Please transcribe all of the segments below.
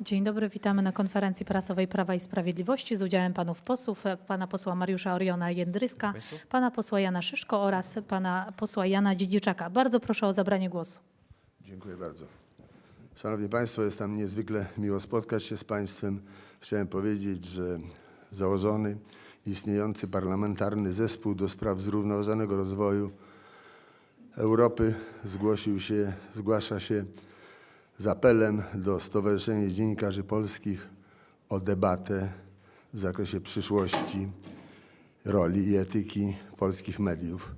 Dzień dobry, witamy na konferencji prasowej Prawa i Sprawiedliwości z udziałem panów posłów, pana posła Mariusza Oriona Jędryska, pana posła Jana Szyszko oraz pana posła Jana Dziedziczaka. Bardzo proszę o zabranie głosu. Dziękuję bardzo. Szanowni Państwo, jest nam niezwykle miło spotkać się z Państwem. Chciałem powiedzieć, że założony, istniejący parlamentarny zespół do spraw zrównoważonego rozwoju Europy zgłosił się, zgłasza się z apelem do Stowarzyszenia Dziennikarzy Polskich o debatę w zakresie przyszłości, roli i etyki polskich mediów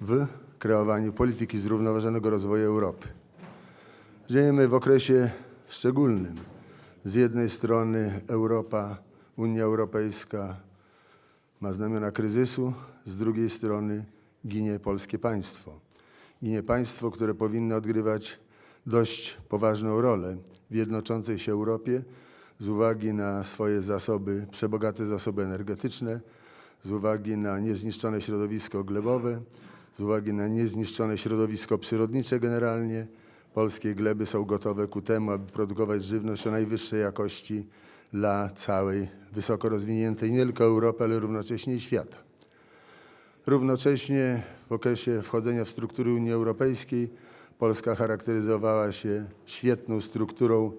w kreowaniu polityki zrównoważonego rozwoju Europy. Żyjemy w okresie szczególnym. Z jednej strony Europa, Unia Europejska ma znamiona kryzysu, z drugiej strony ginie polskie państwo. Ginie państwo, które powinno odgrywać dość poważną rolę w jednoczącej się Europie z uwagi na swoje zasoby, przebogate zasoby energetyczne, z uwagi na niezniszczone środowisko glebowe, z uwagi na niezniszczone środowisko przyrodnicze generalnie, polskie gleby są gotowe ku temu, aby produkować żywność o najwyższej jakości dla całej wysoko rozwiniętej nie tylko Europy, ale równocześnie i świata. Równocześnie w okresie wchodzenia w struktury Unii Europejskiej Polska charakteryzowała się świetną strukturą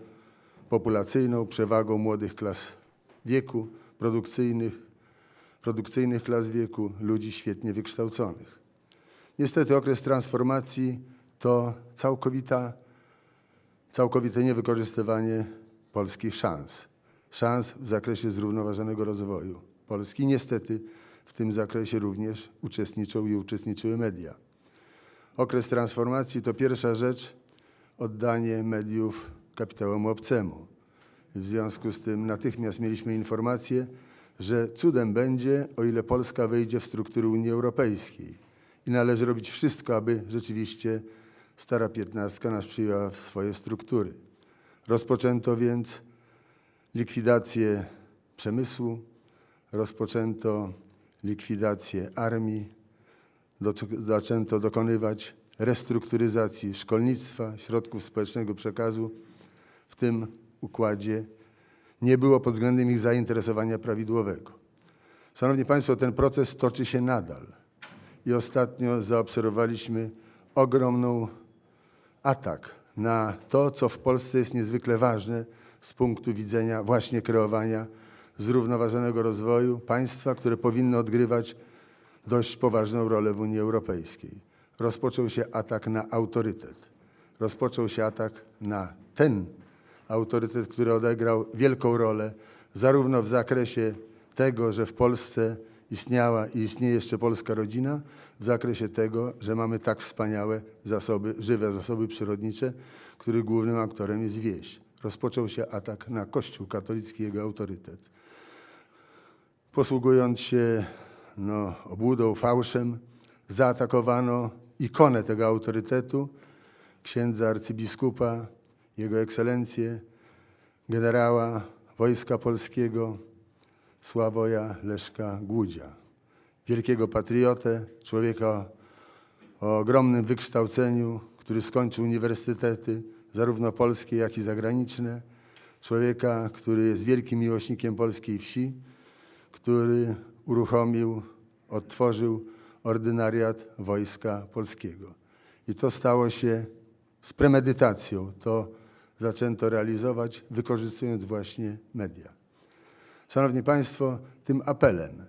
populacyjną, przewagą młodych klas wieku, produkcyjnych, produkcyjnych klas wieku, ludzi świetnie wykształconych. Niestety okres transformacji to całkowita, całkowite niewykorzystywanie polskich szans. Szans w zakresie zrównoważonego rozwoju Polski. Niestety w tym zakresie również uczestniczą i uczestniczyły media. Okres transformacji to pierwsza rzecz oddanie mediów kapitałowi obcemu. W związku z tym natychmiast mieliśmy informację, że cudem będzie, o ile Polska wejdzie w struktury Unii Europejskiej. I należy robić wszystko, aby rzeczywiście stara piętnastka nas przyjęła w swoje struktury. Rozpoczęto więc likwidację przemysłu, rozpoczęto likwidację armii, zaczęto dokonywać restrukturyzacji szkolnictwa, środków społecznego przekazu. W tym układzie nie było pod względem ich zainteresowania prawidłowego. Szanowni Państwo, ten proces toczy się nadal i ostatnio zaobserwowaliśmy ogromną atak na to, co w Polsce jest niezwykle ważne z punktu widzenia właśnie kreowania zrównoważonego rozwoju państwa, które powinno odgrywać dość poważną rolę w Unii Europejskiej. Rozpoczął się atak na autorytet. Rozpoczął się atak na ten autorytet, który odegrał wielką rolę zarówno w zakresie tego, że w Polsce istniała i istnieje jeszcze polska rodzina, w zakresie tego, że mamy tak wspaniałe zasoby, żywe zasoby przyrodnicze, których głównym aktorem jest wieś. Rozpoczął się atak na Kościół katolicki jego autorytet. Posługując się no, obłudą, fałszem, zaatakowano ikonę tego autorytetu, księdza arcybiskupa, jego ekscelencję, generała Wojska Polskiego Sławoja Leszka Głudzia. Wielkiego patriotę, człowieka o ogromnym wykształceniu, który skończył uniwersytety, zarówno polskie, jak i zagraniczne. Człowieka, który jest wielkim miłośnikiem polskiej wsi, który uruchomił, odtworzył ordynariat Wojska Polskiego. I to stało się z premedytacją. To zaczęto realizować, wykorzystując właśnie media. Szanowni Państwo, tym apelem,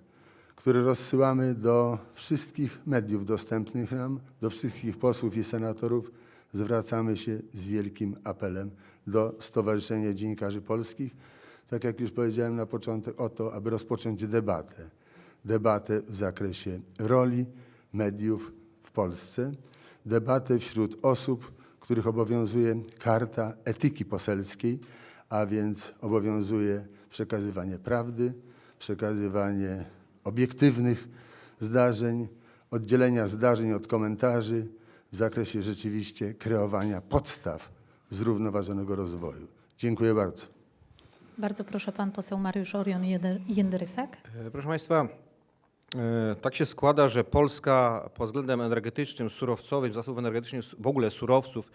który rozsyłamy do wszystkich mediów dostępnych nam, do wszystkich posłów i senatorów, zwracamy się z wielkim apelem do Stowarzyszenia Dziennikarzy Polskich, tak jak już powiedziałem na początek, o to, aby rozpocząć debatę. Debatę w zakresie roli mediów w Polsce, debatę wśród osób, których obowiązuje karta etyki poselskiej, a więc obowiązuje przekazywanie prawdy, przekazywanie obiektywnych zdarzeń, oddzielenia zdarzeń od komentarzy w zakresie rzeczywiście kreowania podstaw zrównoważonego rozwoju. Dziękuję bardzo. Bardzo proszę pan poseł Mariusz Orion Jędrysak. E, Proszę Państwa, tak się składa, że Polska pod względem energetycznym, surowcowym, zasobów energetycznych, w ogóle surowców,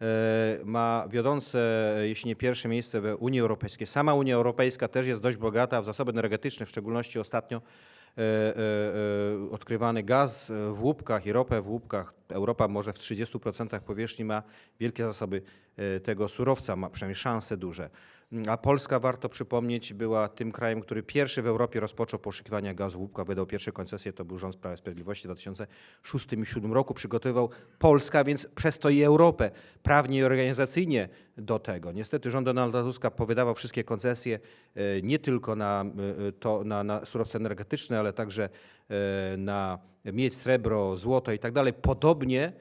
e, ma wiodące, jeśli nie pierwsze miejsce w Unii Europejskiej. Sama Unia Europejska też jest dość bogata w zasoby energetyczne, w szczególności ostatnio e, e, e, odkrywany gaz w łupkach i ropę w łupkach. Europa może w 30% powierzchni ma wielkie zasoby e, tego surowca, ma przynajmniej szanse duże. A Polska, warto przypomnieć, była tym krajem, który pierwszy w Europie rozpoczął poszukiwania gazu w łupkach, wydał pierwsze koncesje, to był rząd Prawa i Sprawiedliwości w 2006 i 2007 roku. Przygotowywał Polska, więc przez to i Europę prawnie i organizacyjnie do tego. Niestety rząd Donalda Tuska powydawał wszystkie koncesje e, nie tylko na, e, to, na, na surowce energetyczne, ale także e, na miedź, srebro, złoto i tak dalej. Podobnie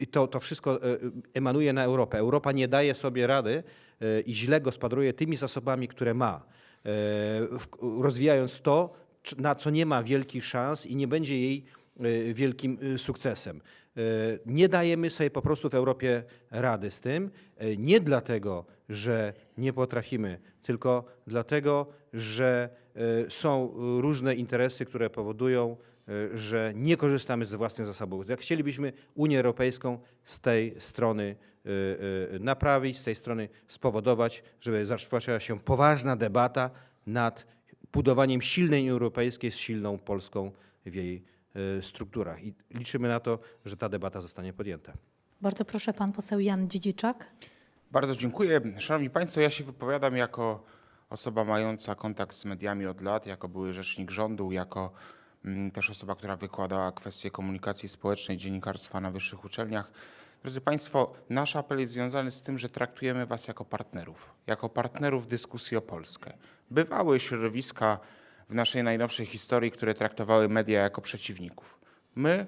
i to, to wszystko e, emanuje na Europę. Europa nie daje sobie rady i źle gospodaruje tymi zasobami, które ma, rozwijając to, na co nie ma wielkich szans i nie będzie jej wielkim sukcesem. Nie dajemy sobie po prostu w Europie rady z tym, nie dlatego, że nie potrafimy, tylko dlatego, że są różne interesy, które powodują, że nie korzystamy z własnych zasobów. Jak chcielibyśmy Unię Europejską z tej strony e, e, naprawić, z tej strony spowodować, żeby zaczęła się poważna debata nad budowaniem silnej Unii Europejskiej z silną Polską w jej strukturach. I liczymy na to, że ta debata zostanie podjęta. Bardzo proszę, pan poseł Jan Dziedziczak. Bardzo dziękuję. Szanowni Państwo, ja się wypowiadam jako osoba mająca kontakt z mediami od lat, jako były rzecznik rządu, jako też osoba, która wykładała kwestie komunikacji społecznej, dziennikarstwa na wyższych uczelniach. Drodzy Państwo, nasz apel jest związany z tym, że traktujemy Was jako partnerów, jako partnerów dyskusji o Polskę. Bywały środowiska w naszej najnowszej historii, które traktowały media jako przeciwników. My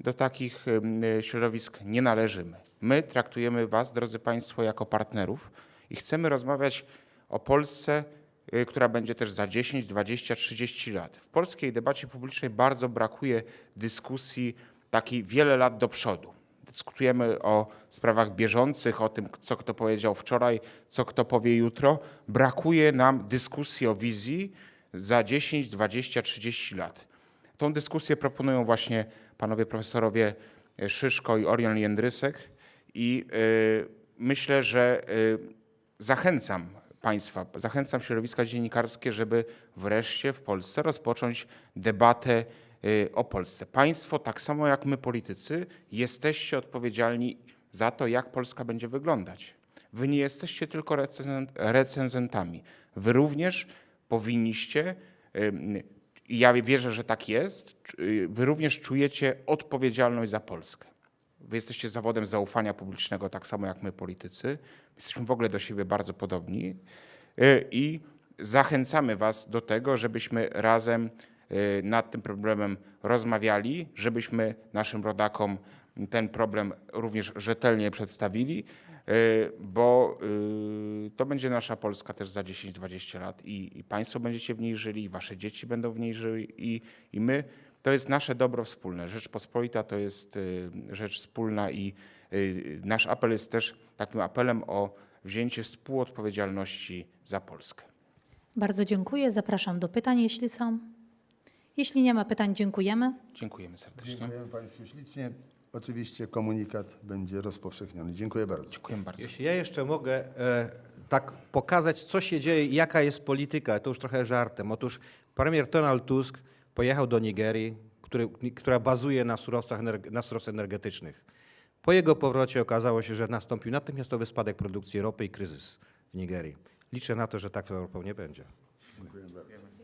do takich ym, środowisk nie należymy. My traktujemy Was, drodzy Państwo, jako partnerów i chcemy rozmawiać o Polsce, y, która będzie też za 10, 20, 30 lat. W polskiej debacie publicznej bardzo brakuje dyskusji takiej wiele lat do przodu. Dyskutujemy o sprawach bieżących, o tym, co kto powiedział wczoraj, co kto powie jutro. Brakuje nam dyskusji o wizji za 10, 20, 30 lat. Tą dyskusję proponują właśnie panowie profesorowie e, Szyszko i Orion Jędrysek i y, myślę, że y, zachęcam państwa, zachęcam środowiska dziennikarskie, żeby wreszcie w Polsce rozpocząć debatę y, o Polsce. Państwo, tak samo jak my politycy, jesteście odpowiedzialni za to, jak Polska będzie wyglądać. Wy nie jesteście tylko recenzent, recenzentami. Wy również powinniście ja wierzę, że tak jest, y, wy również czujecie odpowiedzialność za Polskę. Wy jesteście zawodem zaufania publicznego, tak samo jak my, politycy. Jesteśmy w ogóle do siebie bardzo podobni y, i zachęcamy Was do tego, żebyśmy razem y, nad tym problemem rozmawiali, żebyśmy naszym rodakom ten problem również rzetelnie przedstawili, y, bo to będzie nasza Polska też za 10-20 lat i, Państwo będziecie w niej żyli, i Wasze dzieci będą w niej żyły i, i my. To jest nasze dobro wspólne. Rzeczpospolita to jest y, rzecz wspólna i y, nasz apel jest też takim apelem o wzięcie współodpowiedzialności za Polskę. Bardzo dziękuję. Zapraszam do pytań, jeśli są. Jeśli nie ma pytań, dziękujemy. Dziękujemy serdecznie. Dziękujemy Państwu ślicznie. Oczywiście komunikat będzie rozpowszechniony. Dziękuję bardzo. Dziękujemy bardzo. Jeśli ja jeszcze mogę e, tak pokazać, co się dzieje, i jaka jest polityka, to już trochę żartem. Otóż premier Donald Tusk pojechał do Nigerii, który, która bazuje na surowcach, na energetycznych. Po jego powrocie okazało się, że nastąpił natychmiastowy spadek produkcji ropy i kryzys w Nigerii. Liczę na to, że tak w Europie nie będzie. Dziękuję bardzo.